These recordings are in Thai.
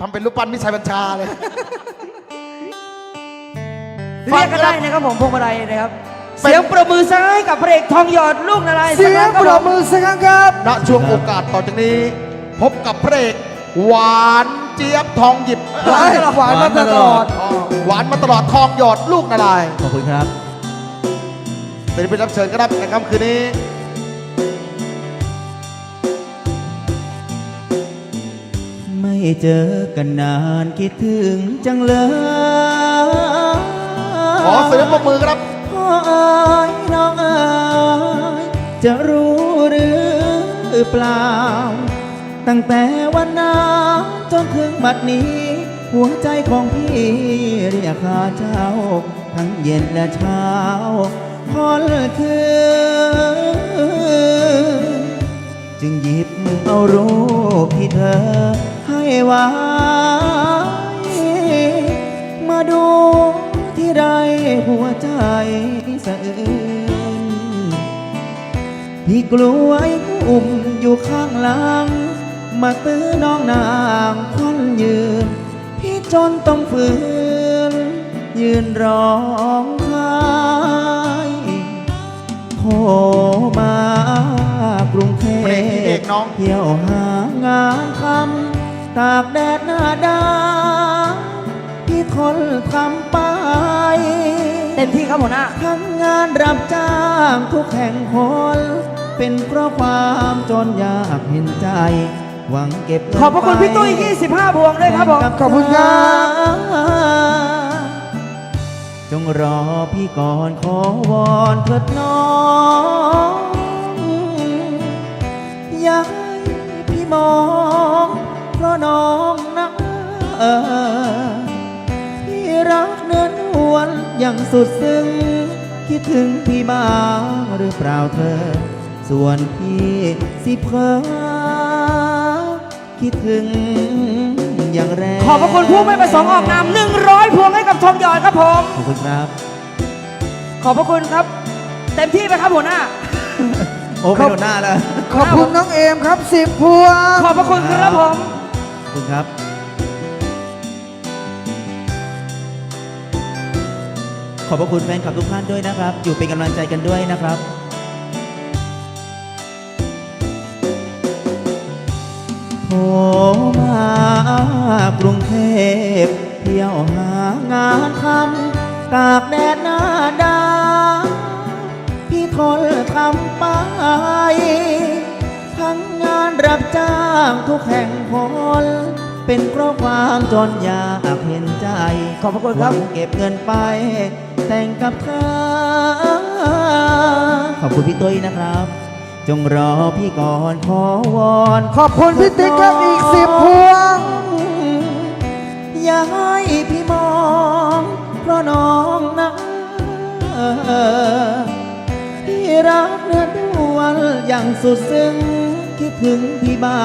ทำเป็นรูปปั้นมิชัยบัญชาเลยเรียกก็ได้นะครับผมพวงมาลัยนะครับ เสียงประมือซ้ายกับพระเอกทองหยอดลูกนารายณ์เสียงคปรรับบมือสักครั้งครับ ณช่วงโอกาสต่อจากนี้ พบกับพระเอกหวานเจี๊ยบทองหยิบหวานหวานมาตลอดอ๋อหวานมาตลอดทองหยอดลูกนารายณ์ขอบคุณครับเป็นผู้รับเชิญก็ได้ในค่ำคืนนี้ เจอกันนานคิดถึงจังเลยขอเสียงปรบมือครับพ่อเอ๋ยน้องเอ๋ยจะรู้หรือเปล่า ตั้งแต่วันนั้นจนถึงบัดนี้ หัวใจของพี่เรียกหาเจ้า ทั้งเย็นและเช้าพอเลิกคืนจึงหยิบเอารูปที่เธอให้ ไว้มาดูที่ใดหัวใจสะอื้นพี่กลัวไอ้อุ้มอยู่ข้างหลัง มาตื้อน้องนางควันยืน พี่จนต้องฝืน ยืนร้องไห้โทรมากรุงเทเพลงที่เอพกน้องเที่ยวหางานทำ ตากแดดหน้าดำพี่ทนทำไป เต็มที่ครับหัวหน้า ทั้งงานรับจ้างทุกแห่งหนเป็นเพราะความจนยากเห็นใจ หวังเก็บเงินขอบพระคุณพี่ตุ้ยไป25 พวงด้วยครับผมแบ่งกัขอบคุณครับจงรอพี่ก่อนขอวอนเถิดน้องอย่าให้พี่มองเพ ราะน้องนะเออพี่รักเนื้อนวลอย่างสุดซึ้งคิดถึงพี่บ้างหรือเปล่าเธอ ส่วนพี่สิเพอคิดถึงอย่างแรงขอบพระคุณผู้ไม่ประสงค์ออกนาม100 พวงให้กับทองหยอดครับผม ขอบคุณครับ ขอบพระคุณครับ เต็มที่ไปครับหัวหน้า โอ้ไม่โดนหน้าแล้ว ขอบคุณน้องเอมครับสิบพวง ขอบพระคุณครับผมขอบ คุณครับ ขอบพระคุณแฟนคลับทุกท่านด้วยนะครับ อยู่เป็นกำลังใจกันด้วยนะครับโทรมากรุงเทพเที่ยวหางานทำตากแดดหน้าด จ้างทุกแห่งหนเป็นเพราะความจนอยากเห็นใจ ขอบพระคุณครับหวังเก็บเงินไป แต่งกับเธอ ขอบคุณพี่ตุ้ยนะครับ จงรอพี่ก่อนขอวอนขอบคุณพี่ติ๊กครับอีกสิบพวง อย่าให้พี่มอง เพราะน้องนะพี่รักเนื้อดวลอย่างสุดซึ้ง คิดถึงพี่บ้า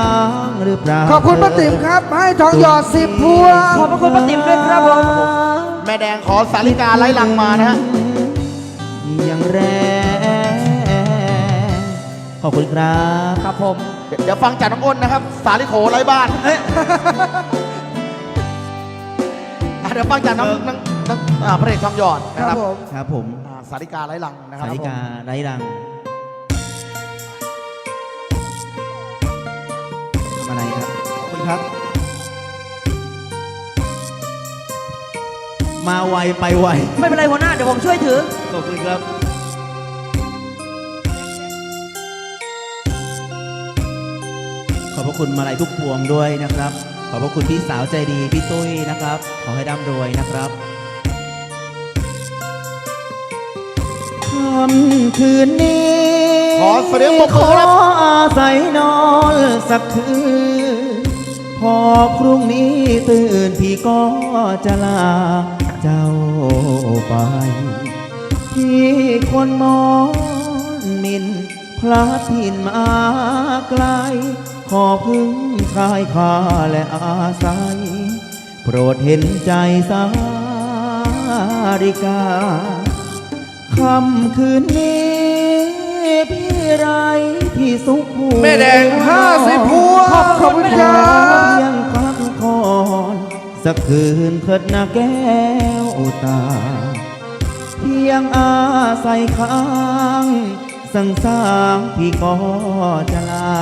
งหรือเปล่าขอบคุณป้าติ๋มครับ ให้ทองหยอดสิบพวงขอบพระคุณป้าติ๋มด้วยครับผมแม่แดงขอสาริกาไล่ลังมานะฮะอย่างแรงขอบคุณครับครับผมเดี๋ยวเดี๋ยวฟังจากน้องอ้นนะครับ สาลิโขไร้บ้านอะเดี๋ยวฟังจากน้องน้องน้องอ่าพระเอกทองหยอดนะครับผมครับผมอ่าสาริกาไร้ลังนะครับสาริกาไร้รัง คุณครับ มาไวไปไวไม่เป็นไรหัวหน้าเดี๋ยวผมช่วยถือ ขอบคุณครับ ขอบพระคุณมาลัยทุกพวงด้วยนะครับ ขอบพระคุณพี่สาวใจดีพี่ตุ้ยนะครับ ขอให้ร่ำรวยนะครับค่ำคืนนี้ ขอเสียงปรบมือครับ ขออาศัยนอนสักคืน พอพรุ่งนี้ตื่นพี่ก็จะลาเจ้าไปที่คนมองหมินพระถิ่นมาไกล ขอพึ่งชายคาและอาศัย โปรดเห็นใจสาริกา ค่ำคืนนี้ พี่ไรพี่สุขหัวแม่แดงห้าสิบพวงขอบคุณครับยังพักครสักคืนเถิดนะแก้วตา เพียงอาศัยค้างสังสางพี่ก็จะลา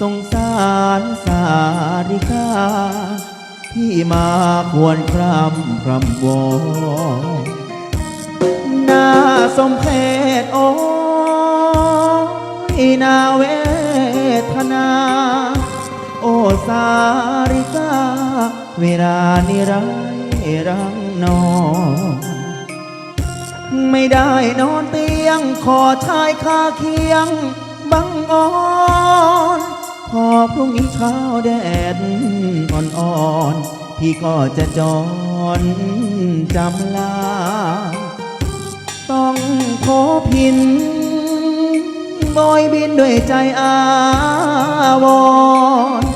สงสารสาริกา พี่มาควรครำครำวอนน่าสมเพชโอ้ นาเวทนา โอสาริกา เวลานิไรรังนอนไม่ได้นอนเตียง ขอชายคาเคียง บังอ่อนพอพรุ่งนี้เช้าแดดอ่อนๆพี่ก็จะจอนจำลา ต้องขอพิน บอยบินด้วยใจอาวรณ์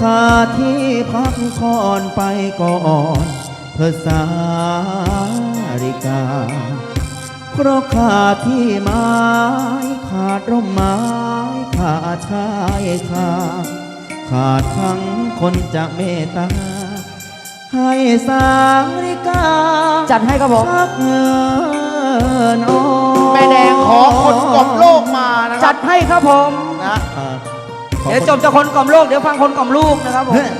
ขาดที่พักคอนไปก่อนเพื่อสาริกา เพราะขาดที่ไม้ขาดร่มไม้ขาดชายคาขาดทั้งคนจะเมตตา ให้สาริกา จัดให้ครับผมชักเงินอ่อนแม่แดงขอคน ให้ครับผมนะอ่าขอเดี๋ยวจบจากคนกล่อมโลกเดี๋ยวฟังคนกล่อมลูกนะครับผมเฮ้ย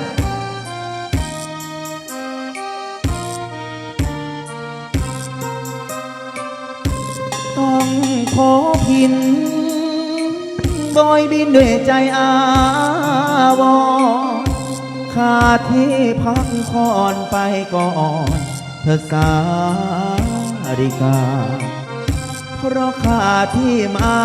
ต้องขอพินบอยบินด้วยใจอาวรณ์ขาดที่พักคอนไปก่อนเธอสาริกา เพราะขาดที่ไม้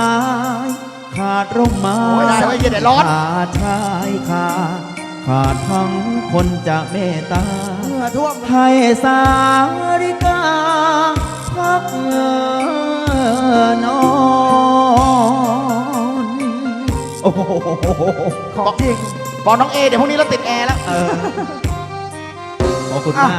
ขาดร่มไม้โอ้ยได้ไว้เย็นเดี๋ยวร้อน ขาดชายขาดขาดทั้งคนจะเมตตาเหงื่อท่วมให้สาริกาพักเงินนอนโอ้โหของจริงบอกน้องเอเดี๋ยวพรุ่งนี้เราติดแอร์แล้ว ขอบคุณมาก